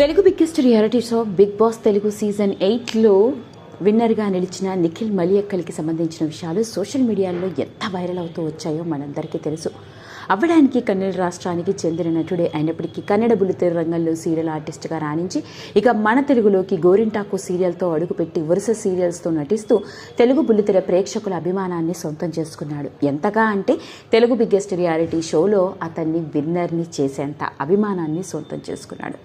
Telugu biggest reality show Bigg Boss Telugu season ఎయిట్లో విన్నర్గా నిలిచిన నిఖిల్ మలియక్కల్కి సంబంధించిన విషయాలు సోషల్ మీడియాలో ఎంత వైరల్ అవుతూ వచ్చాయో మనందరికీ తెలుసు. అవ్వడానికి కన్నడ రాష్ట్రానికి చెందిన నటుడే అయినప్పటికీ కన్నడ బుల్లితెర రంగంలో సీరియల్ ఆర్టిస్ట్గా రాణించి ఇక మన తెలుగులోకి గోరింటాకు సీరియల్తో అడుగుపెట్టి వరుస సీరియల్స్తో నటిస్తూ తెలుగు బుల్లితెర ప్రేక్షకుల అభిమానాన్ని సొంతం చేసుకున్నాడు. ఎంతగా అంటే తెలుగు బిగ్గెస్ట్ రియాలిటీ షోలో అతన్ని విన్నర్ని చేసేంత అభిమానాన్ని సొంతం చేసుకున్నాడు.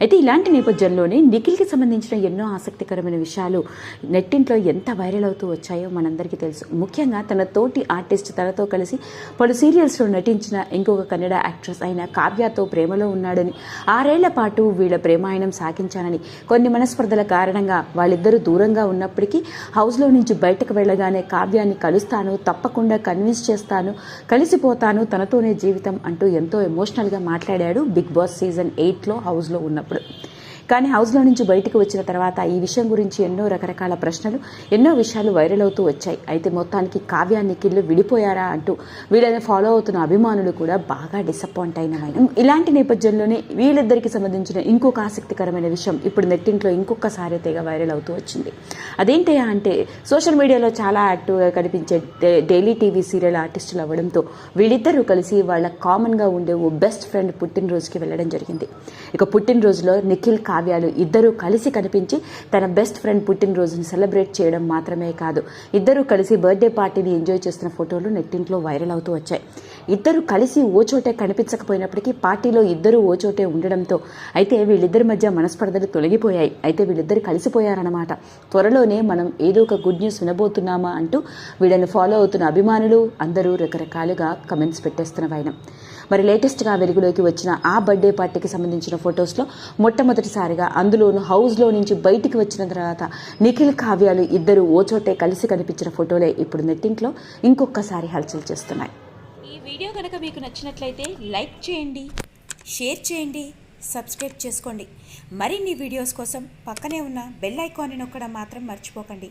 అయితే ఇలాంటి నేపథ్యంలోనే నిఖిల్కి సంబంధించిన ఎన్నో ఆసక్తికరమైన విషయాలు నెట్టింట్లో ఎంత వైరల్ అవుతూ వచ్చాయో మనందరికీ తెలుసు. ముఖ్యంగా తన తోటి ఆర్టిస్ట్ తనతో కలిసి పలు సీరియల్స్లో నటించిన ఇంకొక కన్నడ యాక్ట్రెస్ అయిన కావ్యతో ప్రేమలో ఉన్నాడని ఆరేళ్ళ పాటు వీళ్ళ ప్రేమాయణం సాగించానని కొన్ని మనస్పర్ధల కారణంగా వాళ్ళిద్దరూ దూరంగా ఉన్నప్పటికీ హౌస్లో నుంచి బయటకు వెళ్ళగానే కావ్యాన్ని కలుస్తాను తప్పకుండా కన్విన్స్ చేస్తాను కలిసిపోతాను తనతోనే జీవితం అంటూ ఎంతో ఎమోషనల్గా మాట్లాడాడు బిగ్ బాస్ సీజన్ ఎయిట్లో హౌస్లో ఉన్నప్పుడు. కానీ హౌస్లో నుంచి బయటకు వచ్చిన తర్వాత ఈ విషయం గురించి ఎన్నో రకరకాల ప్రశ్నలు ఎన్నో విషయాలు వైరల్ అవుతూ వచ్చాయి. అయితే మొత్తానికి కావ్య నిఖిల్లు విడిపోయారా అంటూ వీళ్ళని ఫాలో అవుతున్న అభిమానులు కూడా బాగా డిసప్పాయింట్ అయిన ఇలాంటి నేపథ్యంలోనే వీళ్ళిద్దరికి సంబంధించిన ఇంకొక ఆసక్తికరమైన విషయం ఇప్పుడు నెట్టింట్లో ఇంకొకసారి తెగ వైరల్ అవుతూ వచ్చింది. అదేంటి అంటే సోషల్ మీడియాలో చాలా యాక్టివ్గా కనిపించే డైలీ టీవీ సీరియల్ ఆర్టిస్టులు అవ్వడంతో వీళ్ళిద్దరూ కలిసి వాళ్ళ కామన్గా ఉండే ఓ బెస్ట్ ఫ్రెండ్ పుట్టినరోజుకి వెళ్ళడం జరిగింది. ఇక పుట్టినరోజులో నిఖిల్ కావ్యాలు ఇద్దరూ కలిసి కనిపించి తన బెస్ట్ ఫ్రెండ్ పుట్టినరోజును సెలబ్రేట్ చేయడం మాత్రమే కాదు ఇద్దరూ కలిసి బర్త్డే పార్టీని ఎంజాయ్ చేస్తున్న ఫోటోలు నెట్టింట్లో వైరల్ అవుతూ వచ్చాయి. ఇద్దరు కలిసి ఓ చోటే కనిపించకపోయినప్పటికీ పార్టీలో ఇద్దరు ఓ చోటే ఉండడంతో అయితే వీళ్ళిద్దరి మధ్య మనస్పర్ధలు తొలగిపోయాయి. అయితే వీళ్ళిద్దరు కలిసిపోయారన్నమాట. త్వరలోనే మనం ఏదో ఒక గుడ్ న్యూస్ వినబోతున్నామా అంటూ వీళ్ళని ఫాలో అవుతున్న అభిమానులు అందరూ రకరకాలుగా కమెంట్స్ పెట్టేస్తున్న వైనం. మరి లేటెస్ట్గా వెలుగులోకి వచ్చిన ఆ బర్త్డే పార్టీకి సంబంధించిన ఫొటోస్లో మొట్టమొదటిసారిగా అందులోనూ హౌస్లో నుంచి బయటికి వచ్చిన తర్వాత నిఖిల్ కావ్యాలు ఇద్దరు ఓచోటే కలిసి కనిపించిన ఫోటోలే ఇప్పుడు నెట్టింట్లో ఇంకొకసారి హల్చల్ చేస్తున్నాయి. ఈ వీడియో కనుక మీకు నచ్చినట్లయితే లైక్ చేయండి షేర్ చేయండి సబ్స్క్రైబ్ చేసుకోండి. మరిన్ని వీడియోస్ కోసం పక్కనే ఉన్న బెల్ ఐకాన్ని నొక్కడం మాత్రం మర్చిపోకండి.